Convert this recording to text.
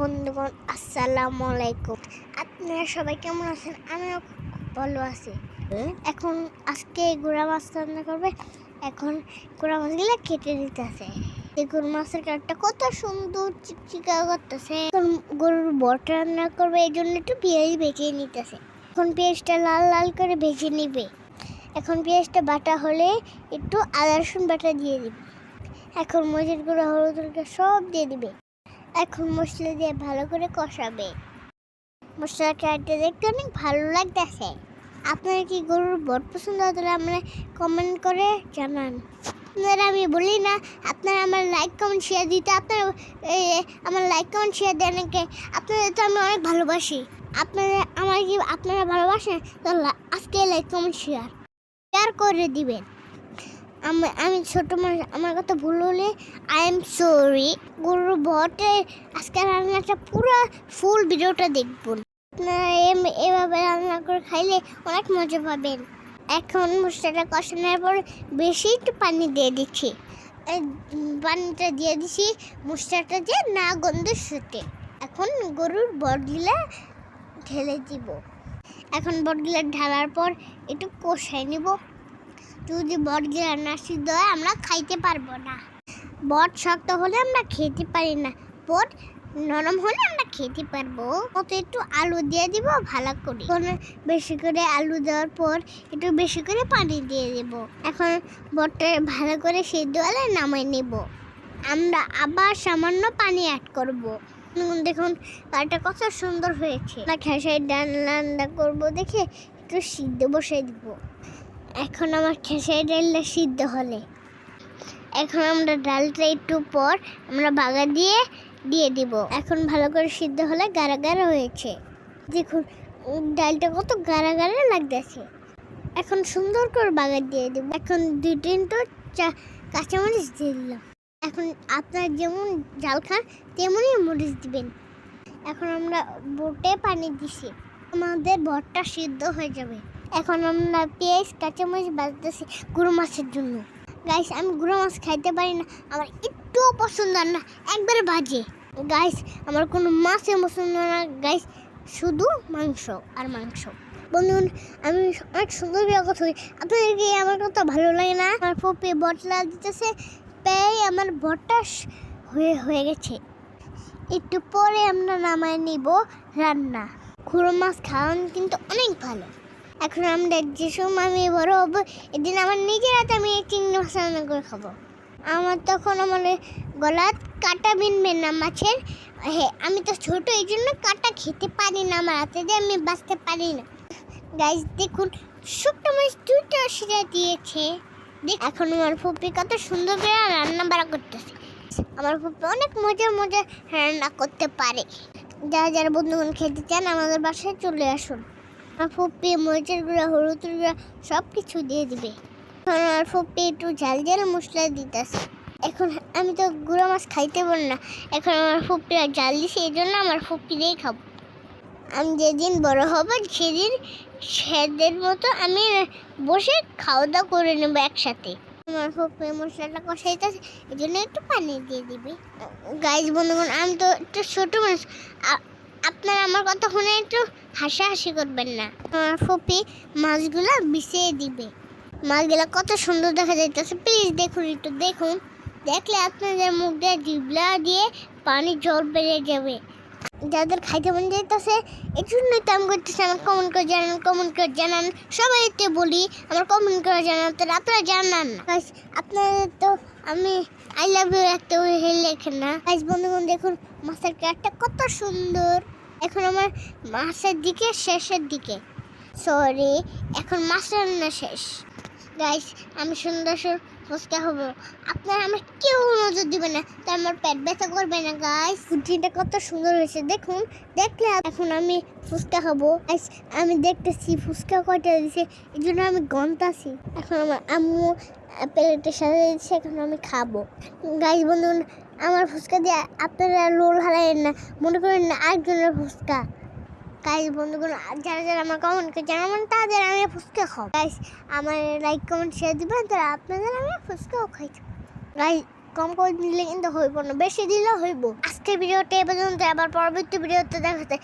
বন্ধুগণ আসসালামু আলাইকুম। আপনারা সবাই কেমন আছেন? আমিও খুব ভালো আছি। এখন আজকে গুড়া মাছ রান্না করবে। এখন গুড়া মাছগুলো কেটে দিতেছে দেখুন মাছের কাঠটা কত সুন্দর চিকচিকা করতেছে। এখন গরুর বট রান্না করবে এই জন্য একটু পেঁয়াজ বেঁচে নিতেছে। এখন পেঁয়াজটা লাল লাল করে ভেজে নিবে। এখন পেঁয়াজটা বাটা হলে একটু আদা রসুন বাটা দিয়ে দিবে। এখন মরিচের গুঁড়া হলুদ সব দিয়ে দিবে। এখন মশলা দিয়ে ভালো করে কষাবে। মশলা খেতে দেখতে অনেক ভালো লাগতেছে। আপনারা কি গরুর বট পছন্দ হলে আমরা কমেন্ট করে জানান। আপনারা আমি বলি না, আপনারা আমার লাইক কমেন্ট শেয়ার দিতে আপনারা আমার লাইক কমেন্ট শেয়ার দেন আপনাদের তো আমি অনেক ভালোবাসি। আপনারা আমার কি আপনারা ভালোবাসেন? তো আজকে লাইক কমেন্ট শেয়ার শেয়ার করে দিবেন। আমি আমি ছোট মানুষ, আমার কথা ভুল হলে আই এম সরি গরুর বটে, আজকে রান্নাটা পুরো ফুল ভিডিওটা দেখবেন এভাবে রান্না করে খাইলে অনেক মজা পাবেন। এখন মশলাটা কষানোর পর বেশি একটু পানি দিয়ে দিচ্ছি। পানিটা দিয়ে দিছি, মশলাটা দিয়ে না গন্ধ শুতে। এখন গরুর বটগুলা ঢেলে দিব। এখন বটগুলা ঢালার পর একটু কষাই নিব। যদি বট গিলা না সিদ্ধ হয়, আমরা খাইতে পারব না। বট শক্ত হলে আমরা খেতে পারি না। বট নরম হলে আমরা খেতে পারব। কত একটু আলু দিয়ে দিব, ভালো করে। বেশি করে আলু দেওয়ার পর একটু বেশি করে পানি দিয়ে দেব। এখন বটটা ভালো করে সিদ্ধ হলে নামাই নেব। আমরা আবার সামান্য পানি অ্যাড করব। দেখুন পানিটা কত সুন্দর হয়েছে। না খেসাই ডাল রান্না করব দেখে একটু সিদ্ধ বসাই দিব। এখন আমার খেসারি ডালটা সিদ্ধ হলে। এখন আমরা ডালটা একটু পর আমরা বাগা দিয়ে দিয়ে দিব। এখন ভালো করে সিদ্ধ হলে গাঢ় হয়েছে। দেখুন ডালটা কত গাঢ় গাঢ় লাগতেছে। এখন সুন্দর করে বাগা দিয়ে দিব। এখন দুই তিনটা চা, কাঁচামরিচ দিয়ে দিলাম। এখন আপনার যেমন জাল খান, তেমনই মরিচ দিবেন। এখন আমরা বোটে পানি দিছি। আমাদের ভরটা সিদ্ধ হয়ে যাবে। এখন আমরা পেঁয়াজ, কাঁচামরিচ বাজতেছি গুঁড়ো মাছের জন্য। গাইস আমি গুঁড়ো মাছ খাইতে পারি না, আমার একটুও পছন্দ না, একবারে বাজে। গাইস আমার কোনো মাছে পছন্দ না গাইস শুধু মাংস আর মাংস। বন্ধুগণ, আমি অনেক সুন্দর করে কথা বলি। আপনাদের কি আমার কথা ভালো লাগে না? আমার পপে বটলা দিতেছে পেয়ে আমার বটাস হয়ে হয়ে গেছে। একটু পরে আমরা নামায় নিব রান্না। খুঁড়ো মাছ খাওয়ান কিন্তু অনেক ভালো। এখন আমরা যে সময় আমি বড় হব, এদিন আমার নিজের হাতে আমি চিংড়ি মাছ রান্না করে খাব। আমার তখন আমার গলাত কাটা বিনবে না মাছের। হ্যাঁ আমি তো ছোট, এই জন্য কাটা খেতে পারি না আমার হাতে দিয়ে আমি বাঁচতে পারি না। গাইজ দেখুন ছোট্ট মাছ দুটো সেটা দিয়েছে। দেখ, এখন আমার ফুপি কত সুন্দর করে রান্না বাড়া করতেছে। আমার ফুপি অনেক মজা মজা রান্না করতে পারে। যারা যারা বন্ধুগণ খেতে চান, আমাদের বাসায় চলে আসুন। আমার ফুপি, মরিচের গুঁড়া হলুদ গুঁড়া সব কিছু দিয়ে দিবে। এখন আমার ফুপি একটু ঝাল ঝাল মশলা দিতেছে। এখন আমি তো গুঁড়া মাছ খাইতে পারি না। এখন আমার ফুপি আর জাল দিছে, এই জন্য আমার ফুপি দিয়েই খাব। আমি যেদিন বড় হব, সেদিন সেদের মতো আমি বসে খাওয়া দাওয়া করে নেব একসাথে। আমার ফুপি মশলাটা কষাইতেছে, এই জন্য একটু পানি দিয়ে দিবি। গাইজ বন্ধুগণ, আমি তো একটু ছোটো মানুষ। আপনারা আমার কথা শুনে একটু হাসাহাসি করবেন না। আমার ফুপি মাছগুলো বিছিয়ে দিবে। মাছগুলো কত সুন্দর দেখা যাইতেছে। প্লিজ দেখুন, একটু দেখুন। দেখলে আপনাদের মুখ দিয়ে জিবলা দিয়ে পানি জল বেড়ে যাবে। যাদের খাইতে মন যাইতেছে, এই জন্যই তো আমি করতেছি আমার কমেন্ট করে জানান কমেন্ট করে জানান। সবাইকে বলি, আমার কমেন্ট করে জানান তাহলে আপনারা জানান। আপনাদের তো আমি আই লাভ ইউ একটা লেখেন না। গাইজ বন্ধু দেখুন, মাছের কাঠটা কত সুন্দর। এখন আমার মাছের দিকে, শেষের দিকে। সরি এখন মাছ রান্না শেষ। গাইস আমি সুন্দর ফুচকা হব আপনারা আমার কেউ নজর দিবে না, তো আমার পেট ব্যথা করবে না গাইস ফুটিটা কত সুন্দর হয়েছে, দেখুন। দেখলে এখন আমি ফুচকা হব গাইস আমি দেখতেছি ফুচকা কয়টা দিছে, এই জন্য আমি গন্তাছি। এখন আমার আম্মু, প্লেটের সাথে দিচ্ছে এখন আমি খাব। গাইস বন্ধুন আমার ফুচকা দিয়ে আপনারা লোল হারাইয়েন না, মনে করেন না আরেকজনের ফুচকা। গাইস বন্ধুগুলো যারা যারা আমার কমেন্ট করে জানাবেন তাদের আমি ফুচকা খাও গাইস আমার লাইক কমেন্ট শেয়ার দিবেন তারা আপনাদের আমি ফুচকাও খাই গাইস কম করে দিলে কিন্তু হইব না, বেশি দিলেও হইব। আজকের ভিডিওটা এ পর্যন্ত, আবার পরবর্তী ভিডিওতে দেখাতে